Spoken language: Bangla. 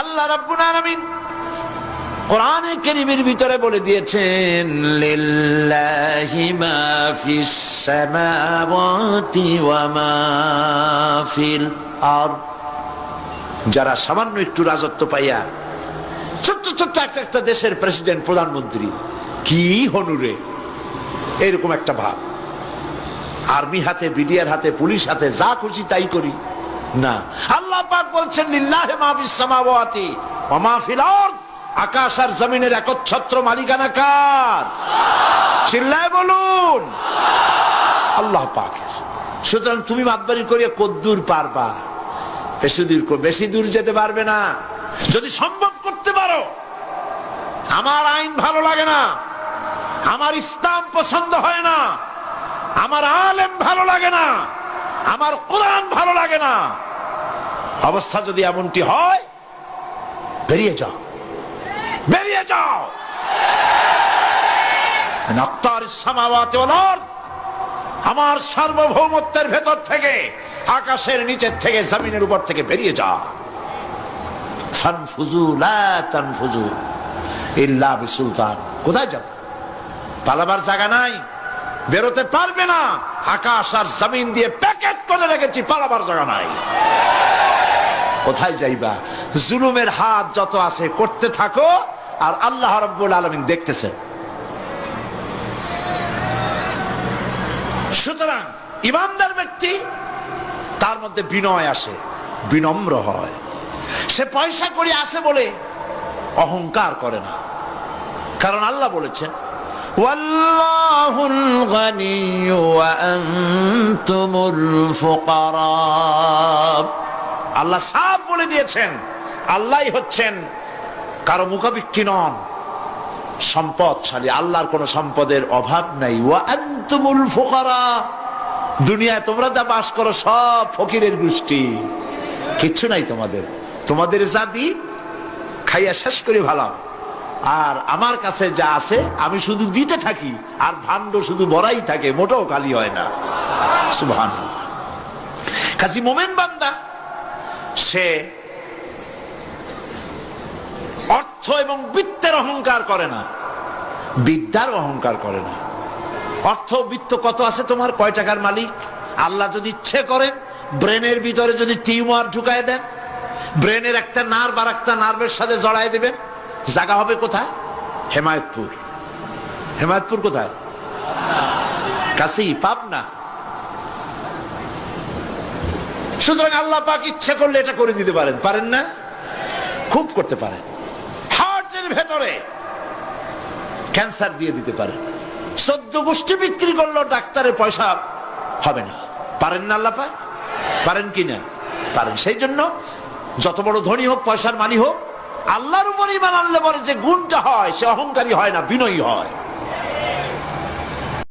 আল্লাহ রাব্বুল আলামিন কোরআনে কারীমের ভিতরে বলে দিয়েছেন, লিল্লাহি মা ফিস সামাওয়াতি ওয়া মা ফিল আরদ। যারা সামান্য একটু রাজত্ব পাইয়া ছোট্ট ছোট্ট একটা একটা দেশের প্রেসিডেন্ট, প্রধানমন্ত্রী, কি হনুরে এরকম একটা ভাব। আর্মি হাতে, বিডিআর হাতে, পুলিশ হাতে, যা খুশি তাই করি। না পাক বলছেন, লিল্লাহি আরদ। আকাশ আর জমিনের একচ্ছত্র মালিকানা কার? চিল্লায় বলুন। আল্লাহ পাকের সুতরাং তুমি মাতবারি করিয়া পারবা? বেশি দূর বেশি দূর যেতে পারবে না। যদি সম্ভব করতে পারো, আমার আইন ভালো লাগে না। আমার ইসলাম পছন্দ হয় না। আমার আলেম ভালো লাগে না। আমার কোরআন ভালো লাগে না। অবস্থা যদি এমনটি হয়, বেরিয়ে যাও। বেরিয়ে যাও। আমার সার্বভৌমত্বের ভেতর থেকে, আকাশের নিচের থেকে, জমিনের উপর থেকে বেরিয়ে যা ফানফুজু লা তানফুজু ইল্লা বিসুলতান। কোথায় যাব? পালাবার জায়গা নাই। বেরোতে পারবে না। আকাশ আর জমিন দিয়ে প্যাকেট করে রেখেছি, পালাবার জায়গা নাই। কোথায় যাইবা? জুলুমের হাত যত আছে, করতে থাকো, আর আল্লাহ রব্বুল আলমিন দেখতেছে। সুতরাং, ইমানদার ব্যক্তি, তার মধ্যে বিনয় আসে, বিনম্র হয়। সে পয়সা করে আসে বলে অহংকার করে না। কারণ আল্লাহ বলেছেন আল্লাহ আল্লাহ সাফ বলে দিয়েছেন। আল্লাহই হচ্ছেন কারও মুখাবিক্ষি নন। সম্পদশালী। আল্লাহর কোন সম্পদের অভাব নাই। দুনিয়ায় তোমরা যা বাস করো সব ফকিরের গোষ্ঠী। কিচ্ছু নাই তোমাদের। তোমাদের জাতি খাইয়া শেষ করে ভালো আর আমার কাছে যা আছে, আমি শুধু দিতে থাকি। আর ভাণ্ড শুধু বড়াই থাকে, মোটেও খালি হয় না। কাজী মোমেন বান্দা সে অর্থ এবং বৃত্তের অহংকার করে না, বিদ্যার অহংকার করে না। অর্থ বৃত্ত কত আছে তোমার? কয় টাকার মালিক? আল্লাহ যদি ইচ্ছে করেন ব্রেনের ভিতরে যদি টিউমার ঢুকায় দেন, ব্রেনের একটা নার্ভ আর একটা নার্ভের সাথে জড়ায় দেবেন, জায়গা হবে কোথায়? হেমায়তপুর। হেমায়তপুর কোথায়? কাছেই পাবনা। সুতরাং আল্লাহ পাক ইচ্ছে করলে এটা করে দিতে পারেন। পারেন না? খুব করতে পারেন। হার্টের ভেতরে ক্যান্সার দিয়ে দিতে পারেন। সদ্য গোষ্ঠী বিক্রি করল ডাক্তারের পয়সা হবে না। পারেন না আল্লাহ পাক? পারেন কি না? পারেন। সেই জন্য যত বড় ধনী হোক, পয়সার মানি হোক, আল্লাহর উপর ইমান আনলে পরে যে গুণটা হয়, সে অহংকারী হয় না, বিনয়ী হয়।